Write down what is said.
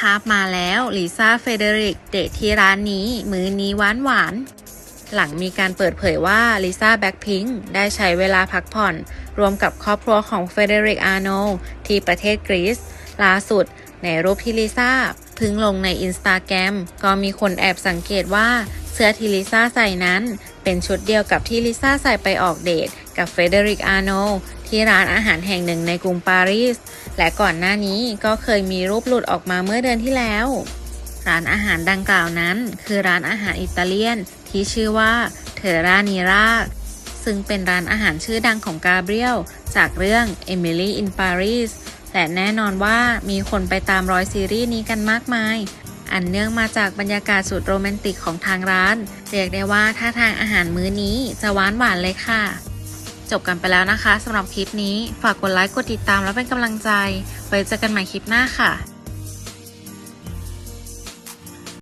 ทาบมาแล้วลิซ่าเฟเดริกเดทที่ร้านนี้ มื้อนี้หวานหวาน หลังมีการเปิดเผยว่าลิซ่าแบ็คพิงได้ใช้เวลาพักผ่อน รวมกับครอบครัวของเฟเดริกอาโนที่ประเทศกรีซล่าสุด ในรูปที่ลิซ่าพึ่งลงในอินสตาแกรมก็มีคนแอบสังเกตว่า เสื้อที่ลิซ่าใส่นั้น เป็นชุดเดียวกับที่ลิซ่าใส่ไปออกเดทกับเฟเดริกอาโนที่ร้านอาหารแห่งหนึ่งในกรุงปารีส และก่อนหน้านี้ก็เคยมีรูปหลุดออกมาเมื่อเดือนที่แล้ว ร้านอาหารดังกล่าวนั้น คือร้านอาหารอิตาเลียน ที่ชื่อว่าเทรานีราซึ่งเป็นร้านอาหารชื่อดังของกาเบรียลจากเรื่อง Emily in Paris และแน่นอนว่ามีคนไปตามรอยซีรีส์นี้กันมากมาย อันเนื่องมาจากบรรยากาศสุดโรแมนติกของทางร้าน เรียกได้ว่าท่าทางอาหารมื้อนี้จะหวานหวานเลยค่ะ จบกันไปแล้วนะคะสำหรับคลิปนี้ ฝากกดไลค์กดติดตามแล้วเป็นกำลังใจ ไว้เจอกันใหม่คลิปหน้าค่ะ